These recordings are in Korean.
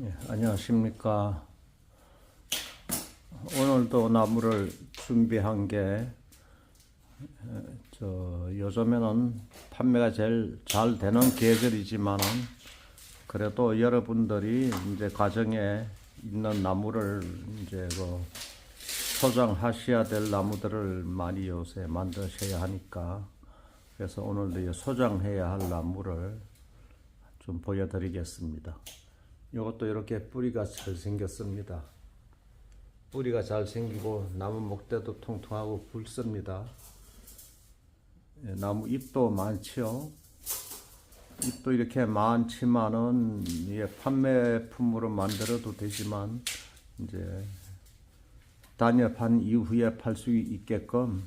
예, 안녕하십니까. 오늘도 나무를 준비한 게, 에, 저, 요즘에는 판매가 제일 잘 되는 계절이지만은, 그래도 여러분들이 이제 가정에 있는 나무를 이제 그 소장하셔야 될 나무들을 많이 요새 만드셔야 하니까, 그래서 오늘도 이 소장해야 할 나무를 좀 보여드리겠습니다. 이것도 이렇게 뿌리가 잘 생겼습니다. 뿌리가 잘 생기고 나무 목대도 통통하고 굵습니다. 예, 나무 잎도 많지요. 잎도 이렇게 많지만은 이게 판매품으로 만들어도 되지만 이제 단엽한 이후에 팔 수 있게끔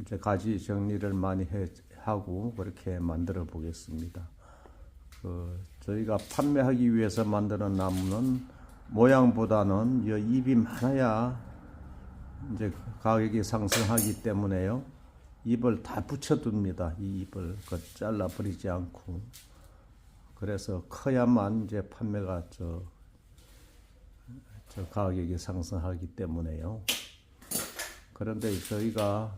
이제 가지 정리를 많이 해, 하고 그렇게 만들어 보겠습니다. 그 저희가 판매하기 위해서 만드는 나무는 모양보다는 이 잎이 많아야 이제 가격이 상승하기 때문에요. 잎을 다 붙여둡니다. 이 잎을 그 잘라 버리지 않고 그래서 커야만 이제 판매가 저, 저 가격이 상승하기 때문에요. 그런데 저희가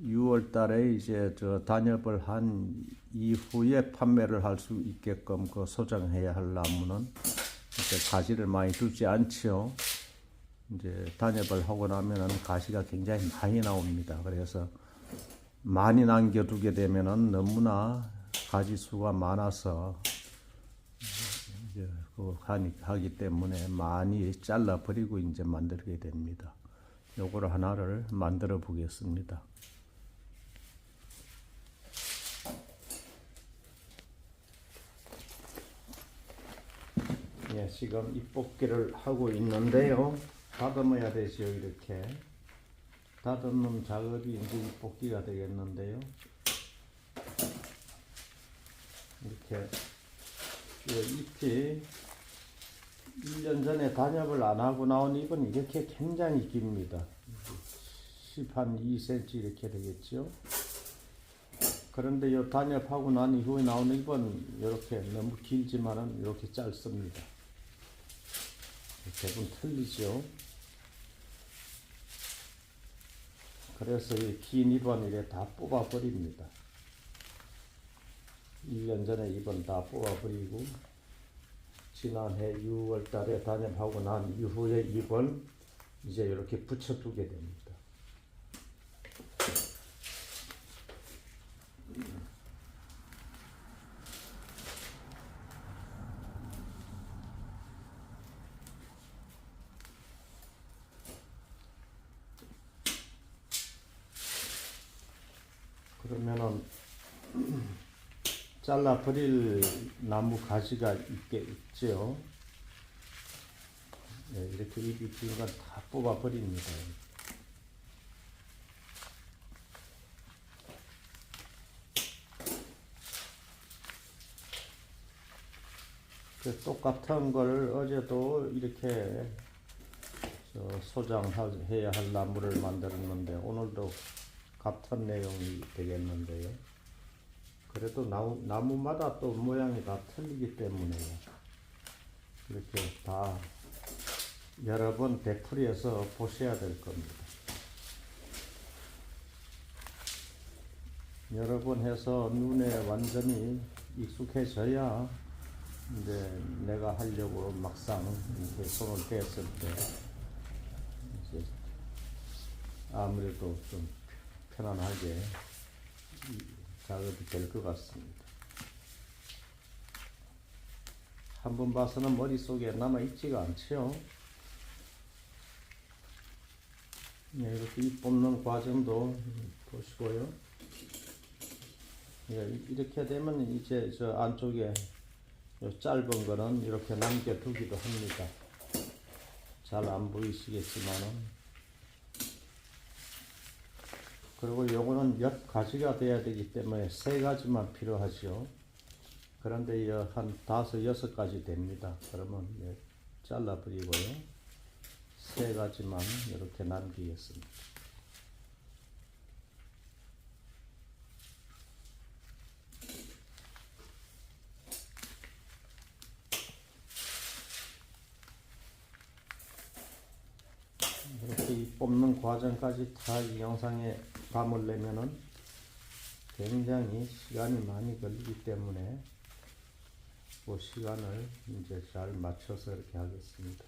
6월 달에 이제 저 단엽을 한 이후에 판매를 할 수 있게끔 그 소장해야 할 나무는 이제 가시를 많이 두지 않지요. 이제 단엽을 하고 나면은 가시가 굉장히 많이 나옵니다. 그래서 많이 남겨두게 되면은 너무나 가지 수가 많아서 이제 그 하기 때문에 많이 잘라 버리고 이제 만들게 됩니다. 요거를 하나를 만들어 보겠습니다. 예, 지금 입볶이를 하고 있는데요. 다듬어야 되죠, 이렇게. 다듬는 작업이 이제 입볶이가 되겠는데요. 이렇게 이 잎이 1년 전에 단엽을 안 하고 나온 잎은 이렇게 굉장히 깁니다. 10, 한 2cm 이렇게 되겠죠. 그런데 이 단엽하고 난 이후에 나오는 잎은 이렇게 너무 길지만은 이렇게 짧습니다. 대부분 틀리죠. 그래서 이긴 이래 다 뽑아버립니다. 1년 전에 잎은 다 뽑아버리고, 지난해 6월 달에 단엽하고 난 이후에 잎은 이제 이렇게 붙여두게 됩니다. 그러면은 잘라 버릴 나무 가지가 있게 있죠. 네, 이렇게 잎이 긴 건 다 뽑아 버립니다. 그 똑같은 걸 어제도 이렇게 저 소장해야 할 나무를 만들었는데 오늘도 같은 내용이 되겠는데요. 그래도 나무, 나무마다 또 모양이 다 틀리기 때문에요. 이렇게 다 여러 번 되풀이해서 보셔야 될 겁니다. 여러 번 해서 눈에 완전히 익숙해져야 이제 내가 하려고 막상 이렇게 손을 댔을 때 이제 아무래도 좀 편안하게 작업이 될 것 같습니다. 한 번 봐서는 머릿속에 남아 있지가 않지요. 네, 이렇게 잎 뽑는 과정도 보시고요. 네, 이렇게 되면 이제 저 안쪽에 요 짧은 거는 이렇게 남겨두기도 합니다. 잘 안 보이시겠지만은 그리고 요거는 몇 가지가 돼야 되기 때문에 세 가지만 필요하죠. 그런데 한 다섯, 여섯 가지 됩니다. 그러면 예, 잘라버리고요. 세 가지만 이렇게 남기겠습니다. 이렇게 뽑는 과정까지 다 이 영상에 담으려면은 굉장히 시간이 많이 걸리기 때문에 그 시간을 이제 잘 맞춰서 이렇게 하겠습니다.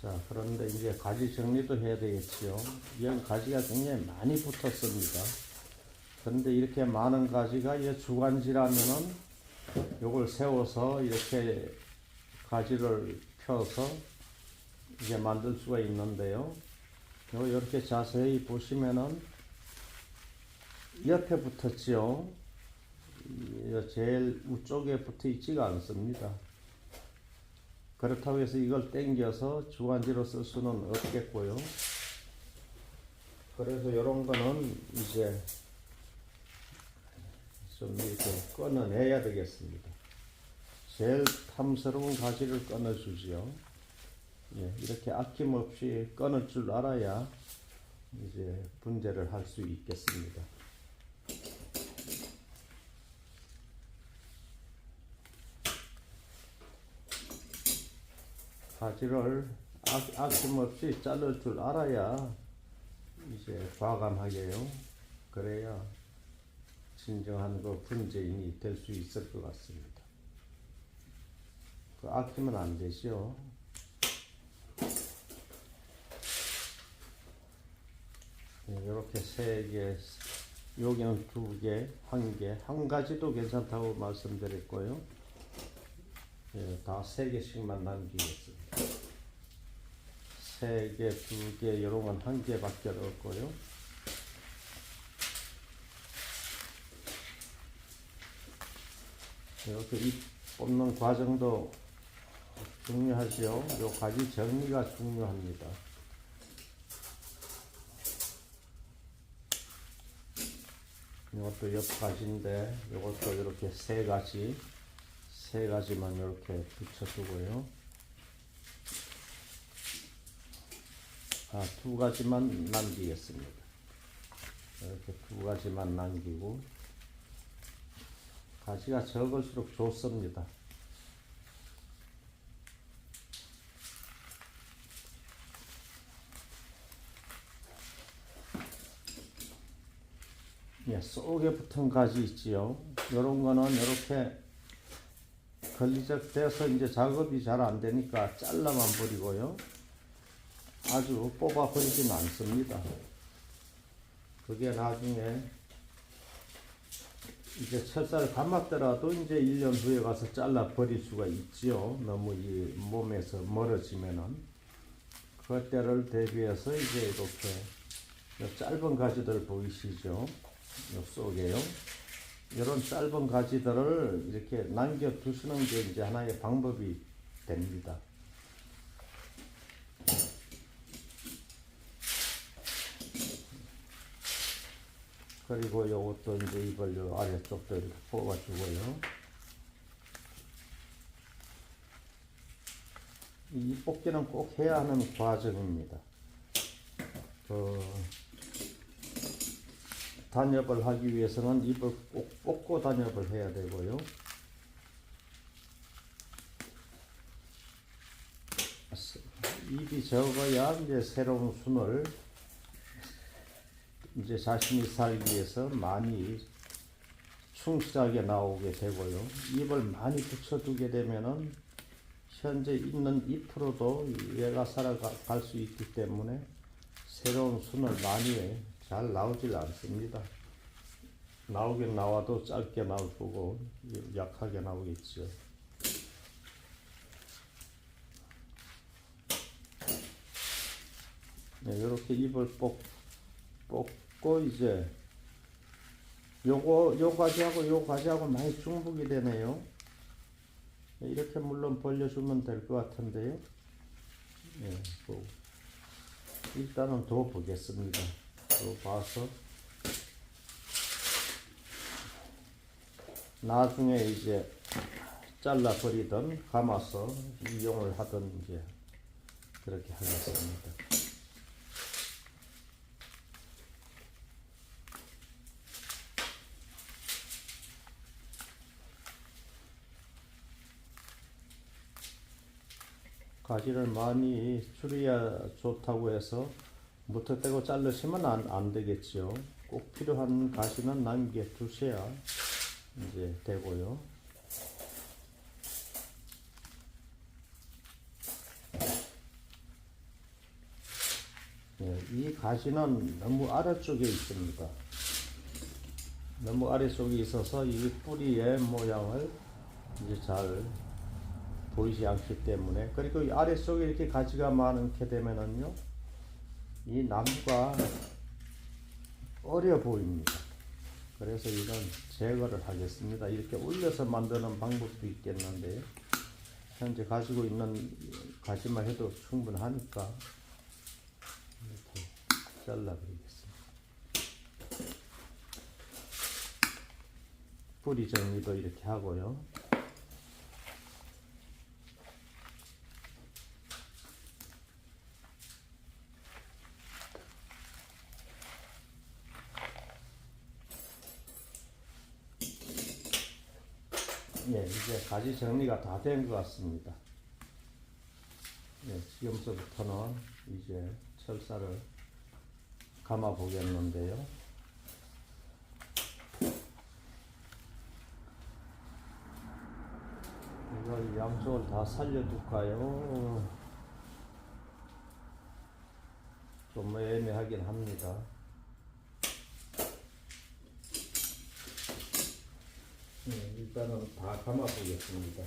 자, 그런데 이제 가지 정리도 해야 되겠지요. 이 가지가 굉장히 많이 붙었습니다. 그런데 이렇게 많은 가지가 이제 주간지라면은 요걸 세워서 이렇게 가지를 펴서 이제 만들 수가 있는데요. 요 이렇게 자세히 보시면은 옆에 붙었지요. 이 제일 우쪽에 붙어 있지가 않습니다. 그렇다고 해서 이걸 땡겨서 주간지로 쓸 수는 없겠고요. 그래서 이런 거는 이제 좀 이렇게 끊어내야 되겠습니다. 제일 탐스러운 가지를 끊어주지요. 예, 이렇게 아낌없이 끊을 줄 알아야 이제 분재를 할 수 있겠습니다. 가지를 아, 아낌없이 자를 줄 알아야 이제 과감하게요. 그래야 진정한 그 분재인이 될 수 있을 것 같습니다. 그 아끼면 안 되죠. 이렇게 세 개, 여기는 두 개, 한 개, 한 가지도 괜찮다고 말씀드렸고요. 예, 다세 개씩만 남기겠습니다. 세 개, 두 개, 이런 건 한 개밖에 없고요. 이렇게 잎 뽑는 과정도 중요하지요. 요 가지 정리가 중요합니다. 이것도 옆 가지인데 이것도 이렇게 세 가지 세 가지만 이렇게 붙여주고요. 아, 두 가지만 남기겠습니다. 이렇게 두 가지만 남기고 가지가 적을수록 좋습니다. 예, 속에 붙은 가지 있지요. 요런 거는 이렇게 걸리적돼서 이제 작업이 잘 안 되니까 잘라만 버리고요. 아주 뽑아 버리지는 않습니다. 그게 나중에 이제 철사를 감았더라도 이제 1년 후에 가서 잘라 버릴 수가 있지요. 너무 이 몸에서 멀어지면은. 그때를 대비해서 이제 이렇게 요 짧은 가지들 보이시죠? 요 속에요. 이런 짧은 가지들을 이렇게 남겨 두시는 게 이제 하나의 방법이 됩니다. 그리고 요것도 이제 이걸 요 아래쪽도 이렇게 뽑아주고요. 이 뽑기는 꼭 해야 하는 과정입니다. 그 단엽을 하기 위해서는 잎을 꼭 뽑고 단엽을 해야 되고요. 잎이 적어야 이제 새로운 순을 이제 자신이 살기 위해서 많이 충실하게 나오게 되고요. 잎을 많이 붙여두게 되면은 현재 있는 잎으로도 얘가 살아갈 수 있기 때문에 새로운 순을 많이 잘 나오질 않습니다. 나오긴 나와도 짧게 나올 거고 약하게 나오겠죠. 네, 이렇게 잎을 뽑, 뽑고 이제 요거 요 가지하고 요 가지하고 많이 중복이 되네요. 네, 이렇게 물론 벌려주면 될 것 같은데요. 예, 뭐 일단은 더 보겠습니다. 또 봐서 나중에 이제 잘라 버리든 감아서 이용을 하든 이제 그렇게 하겠습니다. 가지를 많이 줄여야 좋다고 해서 무턱대고 자르시면 안, 안 되겠죠. 꼭 필요한 가시는 남겨 두셔야 이제 되고요. 예, 이 가시는 너무 아래쪽에 있습니다. 너무 아래쪽에 있어서 이 뿌리의 모양을 이제 잘 보이지 않기 때문에 그리고 이 아래쪽에 이렇게 가지가 많게 되면은요 이 나무가 어려 보입니다. 그래서 이건 제거를 하겠습니다. 이렇게 올려서 만드는 방법도 있겠는데 현재 가지고 있는 가지만 해도 충분하니까 이렇게 잘라버리겠습니다. 뿌리 정리도 이렇게 하고요. 예, 이제 가지 정리가 다 된 것 같습니다. 예, 지금서부터는 이제 철사를 감아 보겠는데요. 이걸 양쪽을 다 살려둘까요? 좀 애매하긴 합니다. 네, 일단은 다 감아 보겠습니다.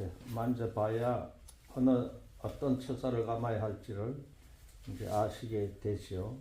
이렇게 만져봐야 어느 어떤 철사를 감아야 할지를 이제 아시게 되죠.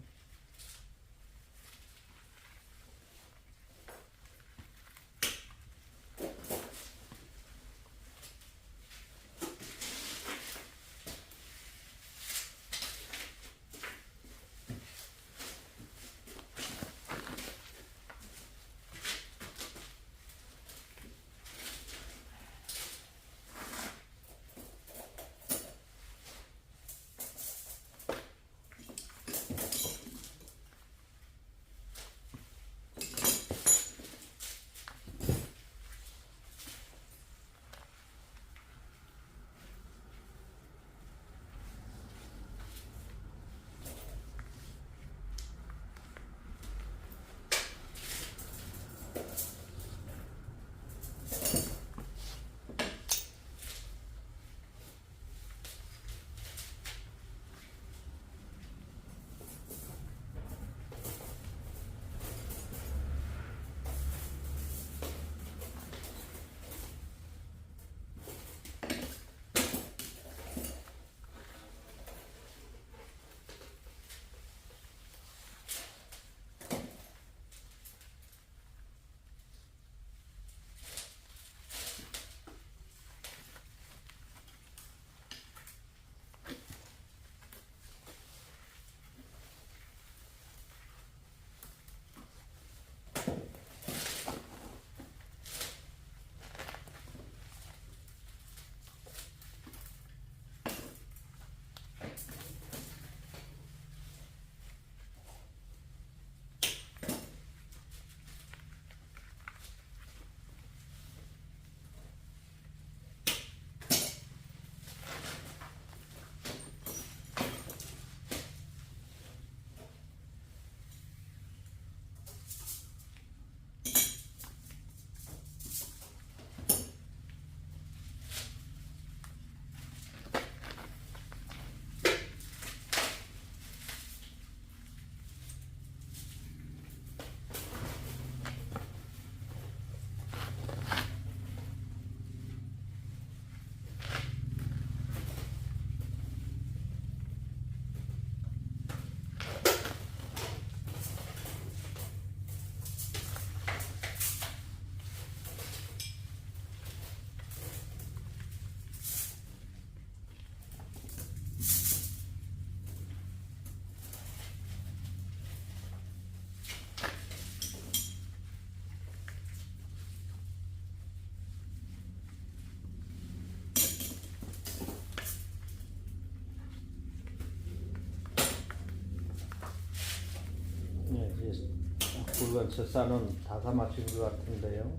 그건 철사는 다 감아진 것 같은데요.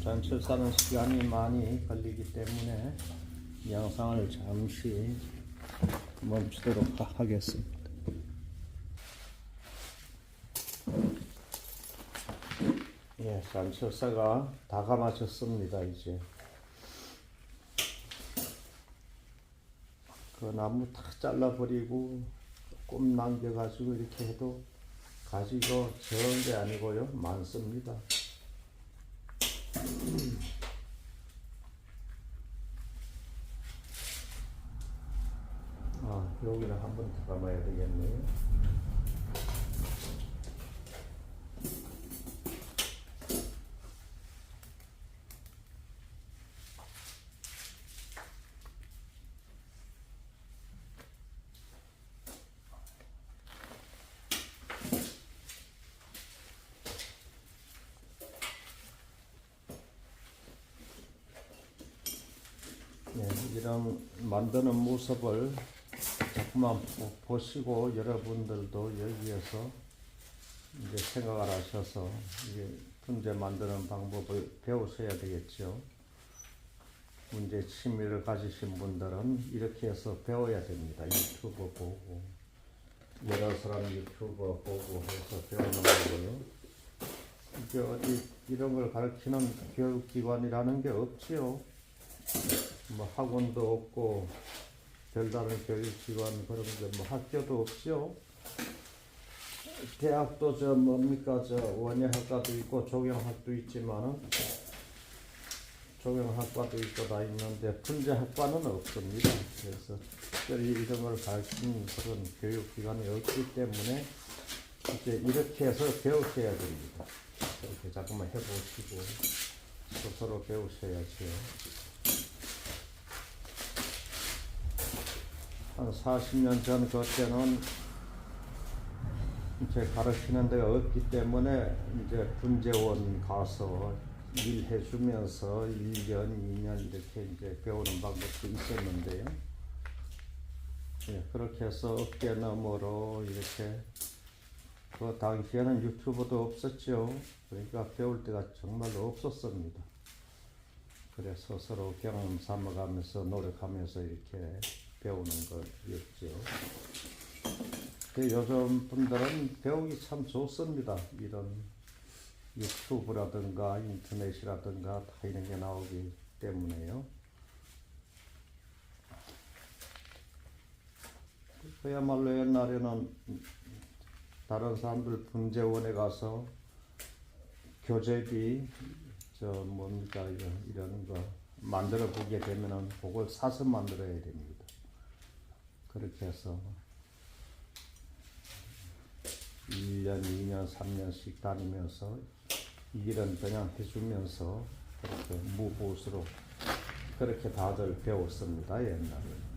전 철사는 시간이 많이 걸리기 때문에 영상을 잠시 멈추도록 하- 하겠습니다. 예, 산철사가 다 감아졌습니다, 이제. 그 나무 다 잘라버리고 조금 남겨가지고 이렇게 해도 가지가 적은 게 아니고요. 많습니다. 아, 여기는 한 번 더 감아야 되겠네요. 네, 이런 만드는 모습을 자꾸만 보- 보시고 여러분들도 여기에서 이제 생각을 하셔서 이게 문제 만드는 방법을 배우셔야 되겠죠. 문제 취미를 가지신 분들은 이렇게 해서 배워야 됩니다. 유튜브 보고 여러 사람 유튜브 보고 해서 배우는 거고요. 이게 어디 이런 걸 가르치는 교육기관이라는 게 없지요. 뭐 학원도 없고 별다른 교육기관 그런 게뭐 학교도 없죠. 대학도 저 뭡니까 저 원예학과도 있고 조경학도 있지만은 조경학과도 있고 다 있는데 분재학과는 없습니다. 그래서 특별히 걸 가르치는 그런 교육기관이 없기 때문에 이제 이렇게 해서 배우셔야 됩니다. 이렇게 자꾸만 해보시고 스스로 배우셔야죠. 한 40년 전 그때는 이제 가르치는 데가 없기 때문에 이제 분재원 가서 일해 주면서 1년, 2년 이렇게 이제 배우는 방법도 있었는데요. 예, 그렇게 해서 어깨 너머로 이렇게 그 당시에는 유튜브도 없었죠. 그러니까 배울 때가 정말로 없었습니다. 그래서 서로 경험 삼아가면서 노력하면서 이렇게 배우는 거였죠. 그 요즘 분들은 배우기 참 좋습니다. 이런 유튜브라든가 인터넷이라든가 다 이런 게 나오기 때문에요. 그야말로 옛날에는 다른 사람들 분재원에 가서 교재비 저 뭡니까 이런 거 만들어 보게 되면은 그걸 사서 만들어야 됩니다. 그렇게 해서 1년, 2년, 3년씩 다니면서 일은 그냥 해주면서 그렇게 무보수로 그렇게 다들 배웠습니다, 옛날에.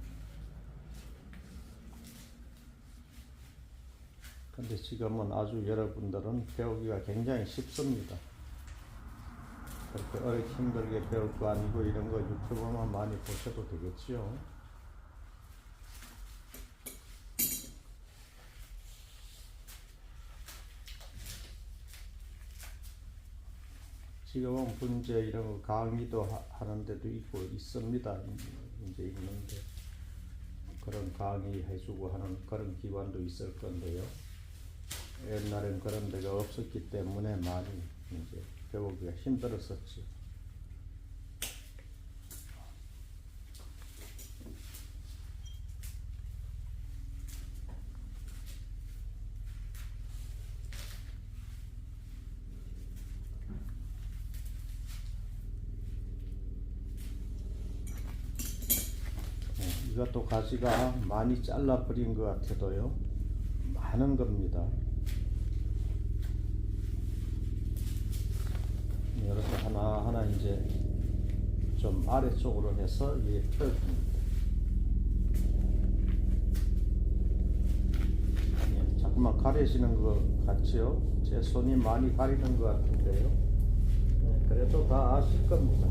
근데 지금은 아주 여러분들은 배우기가 굉장히 쉽습니다. 그렇게 어렵게 힘들게 배울 거 아니고 이런 거 유튜브만 많이 보셔도 되겠지요. 지금은 문제 이런 거 강의도 하- 하는 데도 있고 있습니다. 이제 있는데 그런 강의 해주고 하는 그런 기관도 있을 건데요. 옛날엔 그런 데가 없었기 때문에 많이 이제 배우기가 힘들었었죠. 네, 가지가 많이 잘라버린 것 같아도요. 많은 겁니다. 이렇게 하나하나 이제 좀 아래쪽으로 해서 위에 펴줍니다. 예, 자꾸만 가려지는 것 같지요? 제 손이 많이 가리는 것 같은데요. 예, 그래도 다 아실 겁니다.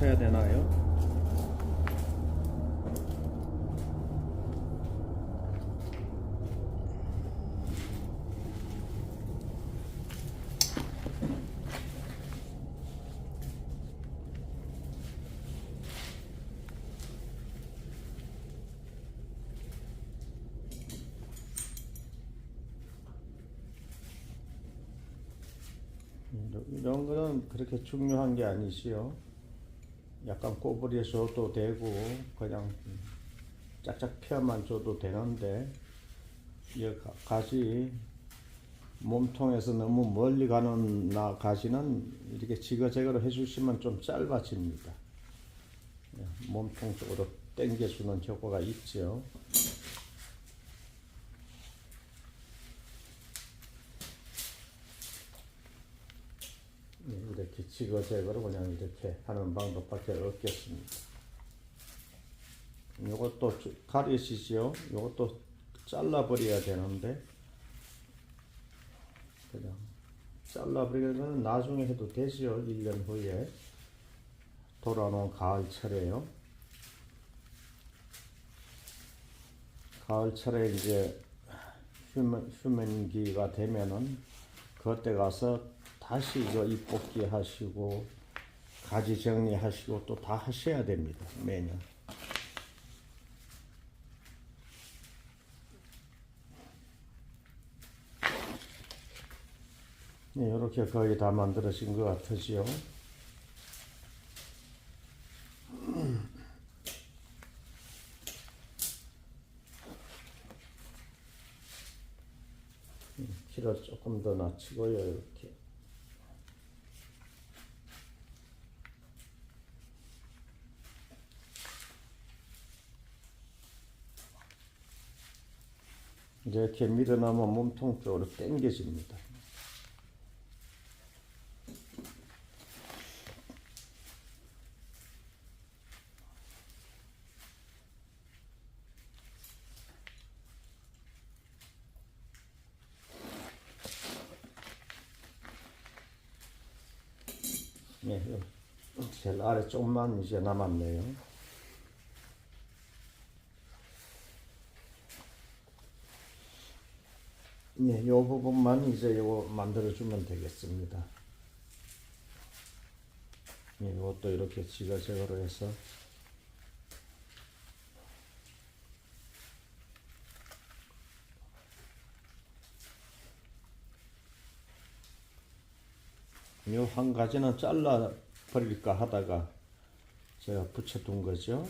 낮춰야 되나요? 이런- 이런 거는 그렇게 중요한 게 아니지요. 약간 꼬부리에 줘도 되고 그냥 짝짝 펴만 줘도 되는데 이 가- 가지 몸통에서 너무 멀리 가는 나 가지는 이렇게 지그재그로 해주시면 좀 짧아집니다. 예, 몸통 쪽으로 당겨주는 효과가 있죠. 네, 이렇게 지그재그로 그냥 이렇게 하는 방법밖에 없겠습니다. 이것도 가리시지요. 이것도 잘라버려야 되는데 그냥 잘라버리면 나중에 해도 되지요. 1년 후에 돌아오는 가을철에요. 가을철에 이제 휴면, 휴면기가 되면은 그때 가서 다시 이거 잎 뽑기 하시고 가지 정리하시고 또 다 하셔야 됩니다. 매년. 네, 이렇게 거의 다 만들어진 것 같으지요. 키를 조금 더 낮추고요, 이렇게. 이렇게 밀어넣으면 몸통 쪽으로 당겨집니다. 네, 제일 아래 조금만 이제 남았네요. 네, 요 부분만 이제 요거 만들어주면 되겠습니다. 네, 이것도 이렇게 지그재그로 해서 요 한 가지는 잘라 버릴까 하다가 제가 붙여둔 거죠.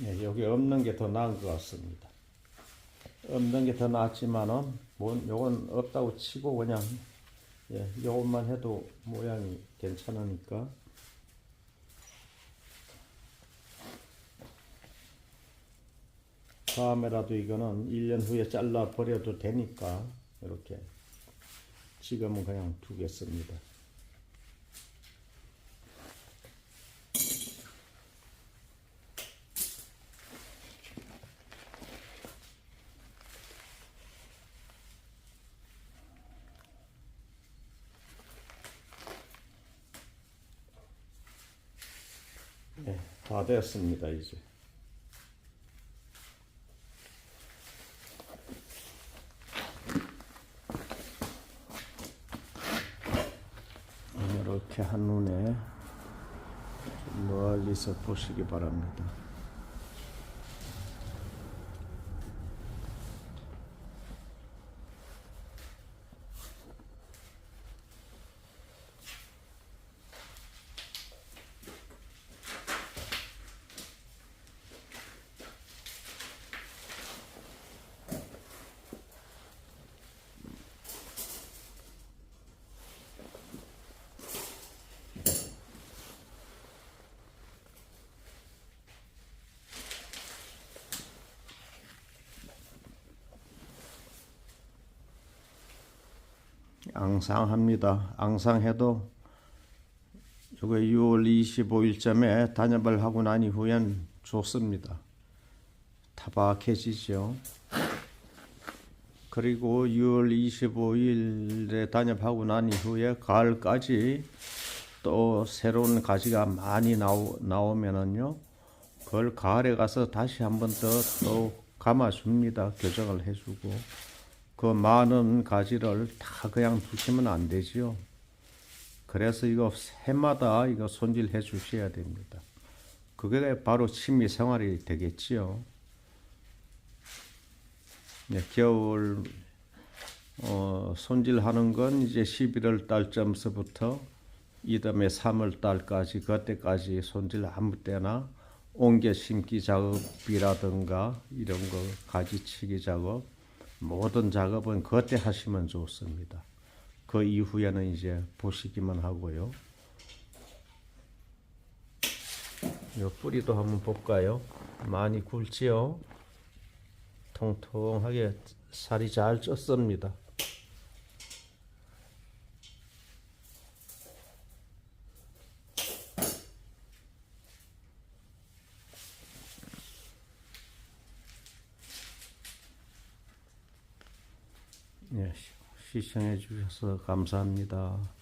네, 여기 없는 게 더 나은 것 같습니다. 없는 게 더 낫지만은 뭐 요건 없다고 치고 그냥 예, 요것만 해도 모양이 괜찮으니까 다음에라도 이거는 1년 후에 잘라 버려도 되니까 이렇게 지금은 그냥 두겠습니다. 네, 다 됐습니다 이제. 이렇게 한눈에 좀 멀리서 보시기 바랍니다. 앙상합니다. 앙상해도 요거 6월 25일쯤에 단엽을 하고 난 이후엔 좋습니다. 타박해지죠. 그리고 6월 25일에 단엽하고 난 이후에 가을까지 또 새로운 가지가 많이 나오, 나오면은요, 그걸 가을에 가서 다시 한 번 더 또 감아줍니다. 교정을 해주고. 그 많은 가지를 다 그냥 두시면 안 되지요. 그래서 이거 해마다 이거 손질해 주셔야 됩니다. 그게 바로 취미 생활이 되겠지요. 네, 겨울 어, 손질하는 건 이제 11월 달쯤서부터 이듬해 3월 달까지 그때까지 손질 아무 때나 옮겨 심기 작업이라든가 이런 거 가지치기 작업 모든 작업은 그때 하시면 좋습니다. 그 이후에는 이제 보시기만 하고요. 요 뿌리도 한번 볼까요? 많이 굵지요? 통통하게 살이 잘 쪘습니다. 예, 시청해 주셔서 감사합니다.